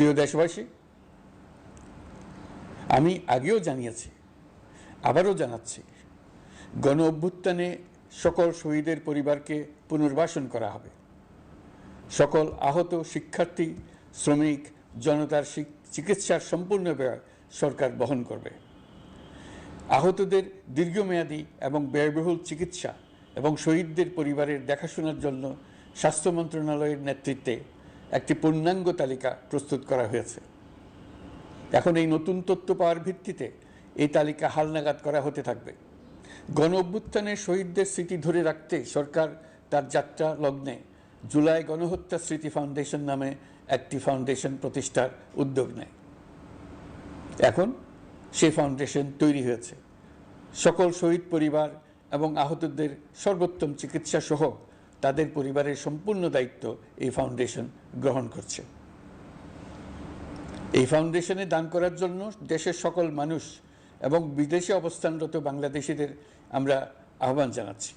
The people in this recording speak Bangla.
প্রিয় দেশবাসী, আমি আগেও জানিয়েছি, আবারও জানাচ্ছি, গণ অভ্যুত্থানে সকল শহীদের পরিবারকে পুনর্বাসন করা হবে। সকল আহত শিক্ষার্থী, শ্রমিক, জনতার চিকিৎসার সম্পূর্ণ ব্যয় সরকার বহন করবে। আহতদের দীর্ঘমেয়াদী এবং ব্যয়বহুল চিকিৎসা এবং শহীদদের পরিবারের দেখাশোনার জন্য স্বাস্থ্য মন্ত্রণালয়ের নেতৃত্বে একটি পূর্ণাঙ্গ তালিকা প্রস্তুত করা হয়েছে। এখন এই নতুন তথ্য পাওয়ার ভিত্তিতে এই তালিকা হালনাগাদ করা হতে থাকবে। গণ অভ্যুত্থানের শহীদদের স্মৃতি ধরে রাখতে সরকার তার যাত্রা লগ্নে জুলাই গণহত্যা স্মৃতি ফাউন্ডেশন নামে একটি ফাউন্ডেশন প্রতিষ্ঠার উদ্যোগ নেয়। এখন সেই ফাউন্ডেশন তৈরি হয়েছে। সকল শহীদ পরিবার এবং আহতদের সর্বোত্তম চিকিৎসা সহ তাদের পরিবারের সম্পূর্ণ দায়িত্ব এই ফাউন্ডেশন গ্রহণ করছে। এই ফাউন্ডেশনে দান করার জন্য দেশের সকল মানুষ এবং বিদেশে অবস্থানরত বাংলাদেশিদের আমরা আহ্বান জানাচ্ছি।